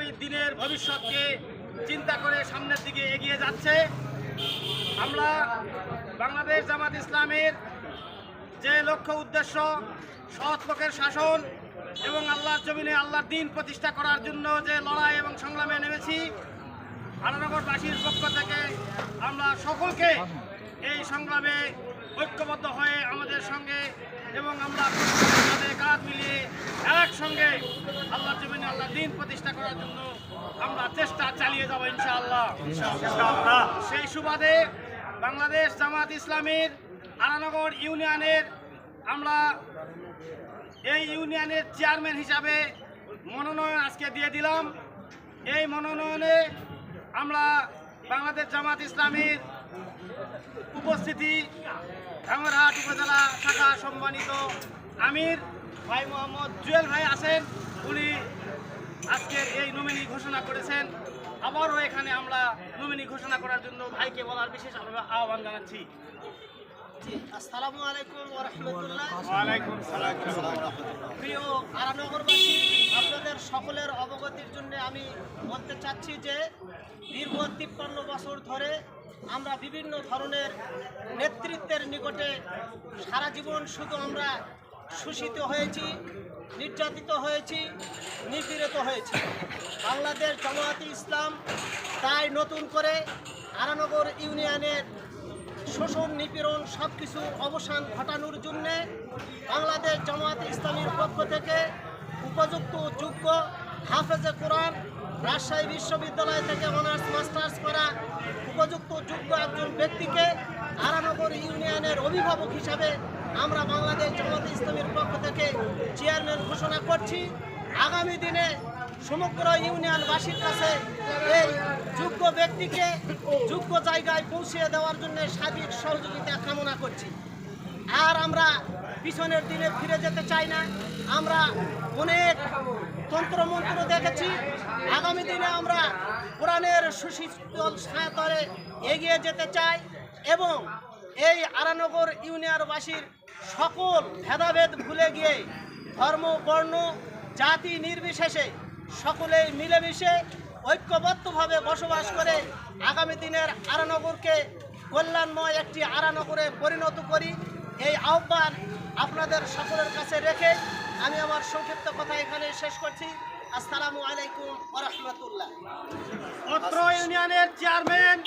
আগামী দিনের ভবিষ্যৎকে চিন্তা করে সামনের দিকে এগিয়ে যাচ্ছে। আমরা বাংলাদেশ জামাত ইসলামের যে লক্ষ্য উদ্দেশ্য, সৎ লোকের শাসন এবং আল্লাহর জমিনে আল্লাহর দিন প্রতিষ্ঠা করার জন্য যে লড়াই এবং সংগ্রামে নেমেছি আনানগরবাসীর পক্ষ থেকে আমরা সকলকে এই সংগ্রামে ঐক্যবদ্ধ হয়ে আমাদের সঙ্গে এবং আমরা কাঁধে কাঁধ মিলিয়ে একসঙ্গে আল্লাহ জমিনে আল্লাহ দিন প্রতিষ্ঠা করার জন্য আমরা চেষ্টা চালিয়ে যাব ইনশাআল্লাহ। সেই সুবাদে বাংলাদেশ জামাত ইসলামীর আনানগর ইউনিয়নের আমরা এই ইউনিয়নের চেয়ারম্যান হিসাবে মনোনয়ন আজকে দিয়ে দিলাম। এই মনোনয়নে আমরা বাংলাদেশ জামাত ইসলামীর উপস্থিতি ধামরহাট উপজেলা শাখা সম্মানিত আমির ভাই মোহাম্মদ জুয়েল ভাই আছেন। উনি আজকের এই নমিনি ঘোষণা করেছেন। আবারও এখানে আমরা নমিনি ঘোষণা করার জন্য ভাইকে বলার বিশেষ আহ্বান জানাচ্ছি। আসসালামু আলাইকুম ওয়া রাহমাতুল্লাহ। ওয়ালাইকুম সালাম। প্রিয় আরানগরবাসী আপনাদের সকলের অবগতির জন্য আমি বলতে চাচ্ছি যে দীর্ঘ তিপ্পান্ন বছর ধরে আমরা বিভিন্ন ধরনের নেতৃত্বের নিকটে সারা জীবন শুধু আমরা শোষিত হয়েছি, নির্যাতিত হয়েছি, নিপীড়িত হয়েছি। বাংলাদেশ জামায়াতে ইসলাম তাই নতুন করে আরানগর ইউনিয়নের শোষণ, নিপীড়ন সব কিছু অবসান ঘটানোর জন্যে বাংলাদেশ জামায়াত ইসলামীর পক্ষ থেকে উপযুক্ত যোগ্য হাফেজে কোরআন রাজশাহী বিশ্ববিদ্যালয় থেকে অনার্স, মাস্টার্স করা উপযুক্ত যোগ্য একজন ব্যক্তিকে আরানগর ইউনিয়নের অভিভাবক হিসাবে আমরা বাংলাদেশ জামায়াত ইসলামের পক্ষ থেকে চেয়ারম্যান ঘোষণা করছি। আগামী দিনে সমগ্র ইউনিয়নবাসীর কাছে এই যোগ্য ব্যক্তিকে যোগ্য জায়গায় পৌঁছিয়ে দেওয়ার জন্য সার্বিক সহযোগিতা কামনা করছি। আর আমরা পিছনের দিনে ফিরে যেতে চাই না। আমরা অনেক তন্ত্রমন্ত্র দেখেছি। আগামী দিনে আমরা কোরআনের সুশীতল ছায়াতলে এগিয়ে যেতে চাই এবং এই আরানগর ইউনিয়নবাসীর সকল ভেদাভেদ ভুলে গিয়ে ধর্ম, বর্ণ, জাতি নির্বিশেষে সকলেই মিলেমিশে ঐক্যবদ্ধভাবে বসবাস করে আগামী দিনের আরানগরকে কল্যাণময় একটি আরানগরে পরিণত করি। এই আহ্বান আপনাদের সকলের কাছে রেখে আমি আমার সংক্ষিপ্ত কথা এখানে শেষ করছি। আসসালামু আলাইকুম ওরহমতুল্লাহ অত্র ইউনিয়নের চেয়ারম্যান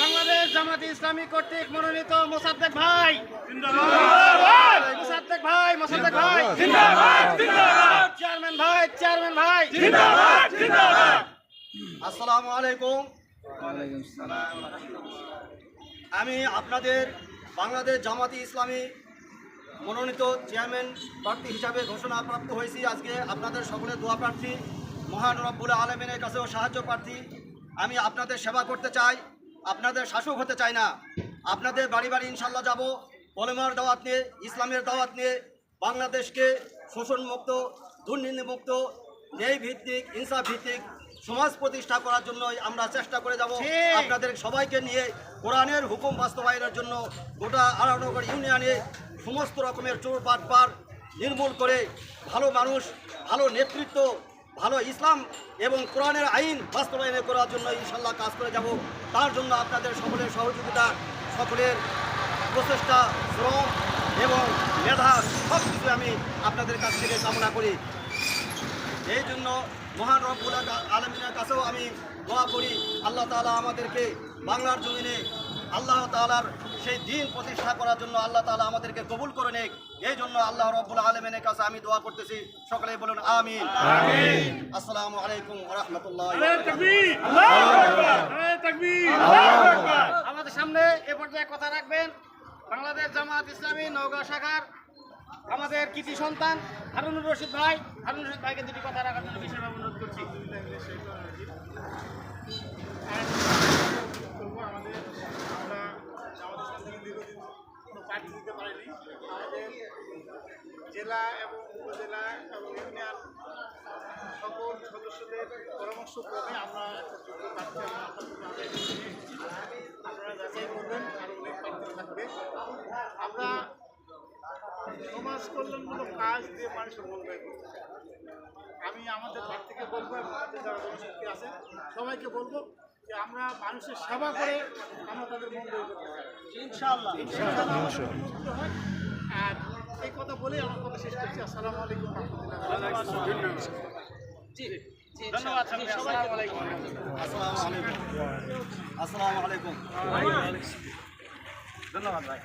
বাংলাদেশ জামাতি ইসলামী কর্তৃক মনোনীত মোসাদ্দেক ভাই। মোসাদ্দেক ভাই মোসাদ্দেক ভাই। চেয়ারম্যান ভাই চেয়ারম্যান ভাই। আসসালামু আলাইকুম। আমি আপনাদের বাংলাদেশ জামাতি ইসলামী মনোনীত চেয়ারম্যান প্রার্থী হিসাবে ঘোষণা প্রাপ্ত হয়েছি আজকে। আপনাদের সকলের দোয়া প্রার্থী মহান রব্বুল আলমিনের কাছেও সাহায্য প্রার্থী। আমি আপনাদের সেবা করতে চাই আপনাদের শাসক হতে চাই না। আপনাদের বাড়ি বাড়ি ইনশাল্লাহ যাব কলেমার দাওয়াত নিয়ে ইসলামের দাওয়াত নিয়ে বাংলাদেশকে শোষণমুক্ত দুর্নীতিমুক্ত ন্যায় ভিত্তিক ইনসাফ ভিত্তিক সমাজ প্রতিষ্ঠা করার জন্য আমরা চেষ্টা করে যাব। আপনাদের সবাইকে নিয়ে কোরআনের হুকুম বাস্তবায়নের জন্য গোটা আরানগর ইউনিয়নে সমস্ত রকমের চোর পাটপার নির্মূল করে ভালো মানুষ, ভালো নেতৃত্ব, ভালো ইসলাম এবং কোরআনের আইন বাস্তবায়নে করার জন্য ইনশাল্লাহ কাজ করে যাব। তার জন্য আপনাদের সকলের সহযোগিতা, সকলের প্রচেষ্টা, শ্রম এবং মেধা সব কিছু আমি আপনাদের কাছ থেকে কামনা করি। এই জন্য মহান রব্বুল আলমিনের কাছেও আমি দোয়া করি। আল্লাহ তাআলা আমাদেরকে বাংলার জমিনে আল্লাহ তাআলার সেই দিন প্রতিষ্ঠা করার জন্য আল্লাহ তাআলা আমাদেরকে কবুল করে নেক। এই জন্য আল্লাহ রব্বুল আলমিনের কাছে আমি দোয়া করতেছি। সকলেই বলুন আমিন। আসসালামু আলাইকুম রহমতুল্লাহ আমাদের সামনে এ পর্যায়ে কথা রাখবেন। বাংলাদেশ জামাত ইসলামী নওগাঁ শাখার আমাদের কৃতি সন্তান হারুনুর রশিদ ভাই। হারুন রশিদ ভাইকে দুটি কথা রাখার জন্য বিশেষভাবে অনুরোধ করছি। আমাদের কোনো পার্টি দিতে পারিনি আমাদের জেলা এবং উপজেলা এবং ইউনিয়ন সকল সদস্যদের পরামর্শ ক্রমে আমরা একটা প্রার্থী। আপনারা যাচাই করবেন প্রার্থী থাকবে আমরা সমাজ কল্যাণমূলক কাজ দিয়ে মানুষের মঙ্গল আমি আমাদের ঘর থেকে বলব এবং আমাদের যারা জনশক্তি আছে সবাইকে বলব যে আমরা মানুষের সেবা করে আমরা তাদের মন ইনশাআল্লাহ। হয়। আর এই কথা বলেই আমার কথা শেষ করছি। আসসালামু আলাইকুম রহমতুল্লাহ জি জি ধন্যবাদ আসসালামু আলাইকুম। আসসালামু আলাইকুম। আসসালামু ধন্যবাদ ভাই।